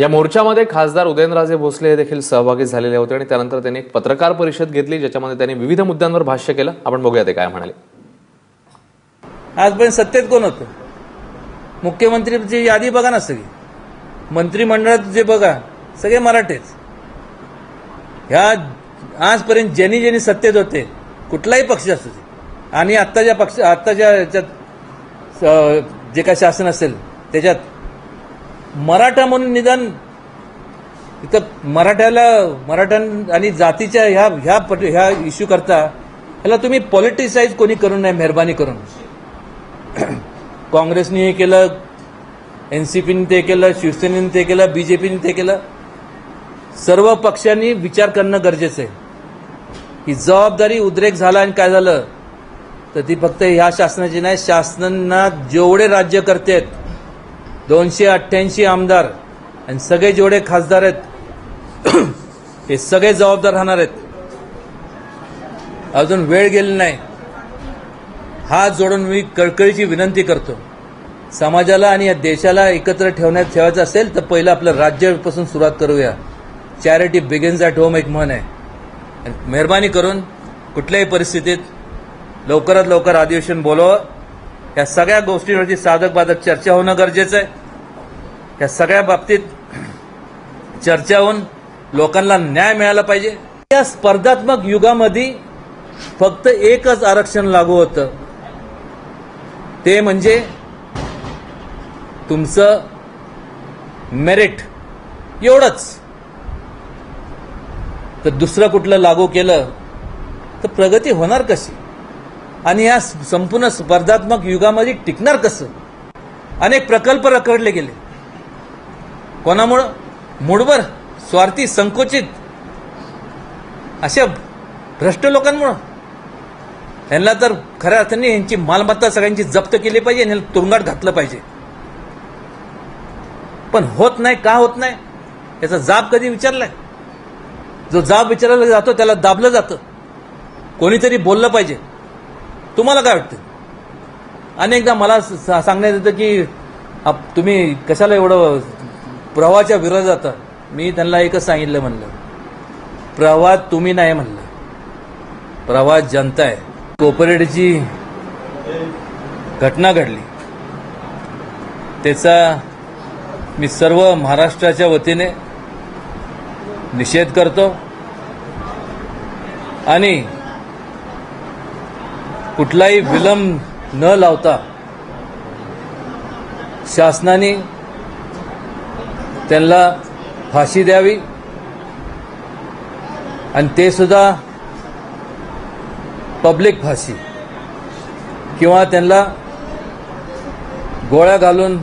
या मोर्चामध्ये खासदार उदयनराजे भोसले हे देखील सहभागी झालेले होते आणि त्यानंतर त्यांनी एक पत्रकार परिषद घेतली ज्याच्यामध्ये त्यांनी विविध मुद्द्यांवर भाष्य केलं. आपण बघूया ते काय म्हणाले. आजपर्यंत सत्तेत कोण होतं? मुख्यमंत्रीची यादी बघा ना सगळी. मंत्रिमंडळात जे बघा सगळे मराठेच. ह्या आजपर्यंत ज्यांनी ज्यांनी सत्तेत होते कुठलाही पक्ष असू दे. आणि आत्ताच्या पक्ष आत्ताच्या याच्यात जे काय शासन असेल त्याच्यात मराठा म्हणून निदान इथं मराठ्याला मराठ्यां आणि जातीच्या ह्या ह्या पट ह्या इश्यू करता ह्याला तुम्ही पॉलिटिसाईज कोणी करून नाही मेहरबानी करून. काँग्रेसने हे केलं एनसीपीने ते केलं शिवसेनेने ते केलं बीजेपीने ते केलं सर्व पक्षांनी विचार करणं गरजेचं आहे. ही जबाबदारी उद्रेक झाला आणि काय झालं? तर ती फक्त ह्या शासनाची नाही शासनांना जेवढे राज्यकर्ते आहेत दोनशे अठ्ठ्याऐंशी आमदार आणि सगळे जेवढे खासदार आहेत हे सगळे जबाबदार राहणार आहेत. अजून वेळ गेली नाही. हात जोडून मी कळकळीची विनंती करतो. समाजाला आणि या देशाला एकत्र ठेवण्यात ठेवायचं असेल तर पहिलं आपलं राज्यापासून सुरुवात करूया. चॅरिटी बिगिन्स ॲट होम एक म्हण आहे. मेहरबानी करून कुठल्याही परिस्थितीत लवकरात लवकर अधिवेशन बोलावं. या सगळ्या गोष्टींवरती साधक बाधक चर्चा होणं गरजेचं आहे. या सगळ्या बाबतीत चर्चा होऊन लोकांना न्याय मिळाला पाहिजे. या स्पर्धात्मक युगामध्ये फक्त एकच आरक्षण लागू होतं. ते म्हणजे तुमचं मेरिट एवढंच. तर दुसरं कुठलं लागू केलं तर प्रगती होणार कशी? आणि या संपूर्ण स्पर्धात्मक युगामध्ये टिकणार कसं? अनेक प्रकल्प रखडले गेले. कोणामुळं? मूडवर स्वार्थी संकुचित अशा भ्रष्ट लोकांमुळं. यांना तर खऱ्या अर्थाने यांची मालमत्ता सगळ्यांची जप्त केली पाहिजे आणि तुरुंगात घातलं पाहिजे. पण होत नाही का होत नाही याचा जाब कधी विचारलाय? जो जाब विचारला जातो त्याला दाबलं जातं. कोणीतरी बोललं पाहिजे. तुम्हाला काय वाटतं? अनेकदा मला सांगण्यात येतं की आप- तुम्ही कशाला एवढं प्रवाहाच्या विरोधात जाता. मी त्यांना एकच सांगितलं म्हणलं. प्रवाह तुम्ही नाही म्हणलं. प्रवाह जनता आहे. कोपरेटची घटना घडली. त्याचा मी सर्व महाराष्ट्राच्या वतीने निषेध करतो. आणि कुठलाही विलंब न लावता शासनाने त्यांना फाशी द्यावी. आणि ते सुद्धा पब्लिक फाशी. किंवा त्यांना गोळ्या घालून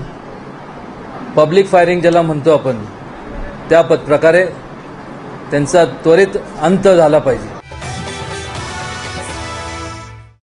पब्लिक फायरिंग ज्याला म्हणतो आपण त्या प्रकारे त्यांचा त्वरित अंत झाला पाहिजे.